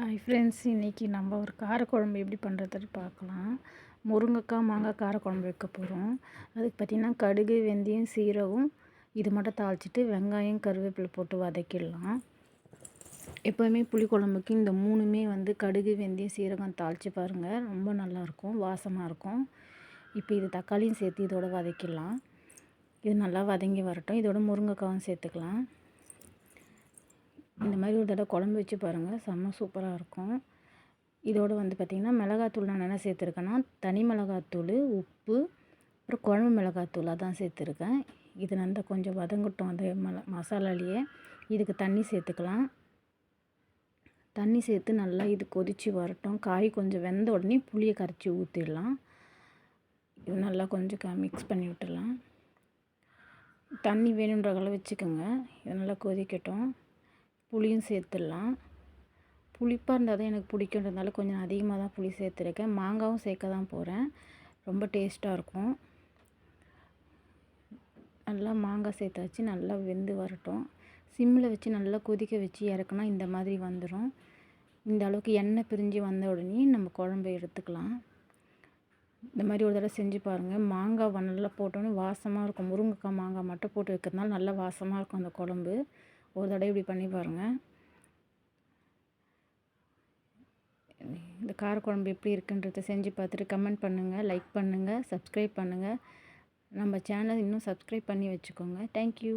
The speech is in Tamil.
ஹாய் ஃப்ரெண்ட்ஸ் இன்றைக்கி நம்ம ஒரு காரக்குழம்பு எப்படி பண்ணுறதுன்னு பார்க்கலாம். முருங்கைக்காய் மாங்காய் காரக்குழம்பு வைக்க போகிறோம் அதுக்கு பார்த்திங்கன்னா கடுகு வெந்தயம் சீரகம் இது மட்டும் தாளிச்சிட்டு வெங்காயம் கருவேப்பிலை போட்டு வதக்கிடலாம். எப்போவுமே புளிக்குழம்புக்கு இந்த மூணுமே வந்து கடுகு வெந்தயம் சீரகம் தாளித்து பாருங்கள் ரொம்ப நல்லாயிருக்கும் வாசமாக இருக்கும். இப்போ இது தக்காளியும் சேர்த்து இதோட வதக்கிடலாம். இது நல்லா வதங்கி வரட்டும். இதோட முருங்கைக்காவும் சேர்த்துக்கலாம். இந்த மாதிரி ஒரு தடவை குழம்பு வச்சு பாருங்கள் செம்ம சூப்பராக இருக்கும். இதோடு வந்து பார்த்திங்கன்னா மிளகாத்தூள் நான் என்ன சேர்த்துருக்கேன்னா தனி மிளகாத்தூள் உப்பு அப்புறம் குழம்பு மிளகாத்தூள் அதான் சேர்த்துருக்கேன். இது நல்லா கொஞ்சம் வதங்கட்டும் அந்த மல மசாலாலேயே. இதுக்கு தண்ணி சேர்த்துக்கலாம். தண்ணி சேர்த்து நல்லா இது கொதித்து வரட்டும். காய் கொஞ்சம் வெந்த உடனே புளியை கரைச்சி ஊற்றிடலாம் இது நல்லா கொஞ்சம் க மிக்ஸ் பண்ணி விட்டுடலாம். தண்ணி வேணுன்ற அளவு வச்சுக்கோங்க. இது நல்லா கொதிக்கட்டும். புளியும் சேர்த்துடலாம். புளிப்பாக இருந்தால் தான் எனக்கு பிடிக்குன்றதுனால கொஞ்சம் அதிகமாக தான் புளி சேர்த்துருக்கேன். மாங்காவும் சேர்க்க தான் போகிறேன் ரொம்ப டேஸ்ட்டாக இருக்கும். நல்லா மாங்காய் சேர்த்து வச்சு நல்லா வெந்து வரட்டும். சிம்மில் வச்சு நல்லா கொதிக்க வச்சு இறக்குனா இந்த மாதிரி வந்துடும் இந்த அளவுக்கு எண்ணெய் பிரிஞ்சு வந்த உடனே நம்ம குழம்பு எடுத்துக்கலாம். இந்த மாதிரி ஒரு தடவை செஞ்சு பாருங்கள் மாங்காய் நல்லா போட்டோன்னே வாசமாக இருக்கும். முருங்கைக்காய் மாங்காய் மட்டும் போட்டு வைக்கிறதுனால நல்லா வாசமாக இருக்கும் அந்த குழம்பு. ஒரு தடவை இப்படி பண்ணி பாருங்கள் இந்த காரக்குழம்பு எப்படி இருக்குன்றத செஞ்சு பார்த்துட்டு கமெண்ட் பண்ணுங்கள் லைக் பண்ணுங்கள் சப்ஸ்கிரைப் பண்ணுங்கள் நம்ம சேனல் இன்னும் சப்ஸ்கிரைப் பண்ணி வச்சுக்கோங்க. தேங்க்யூ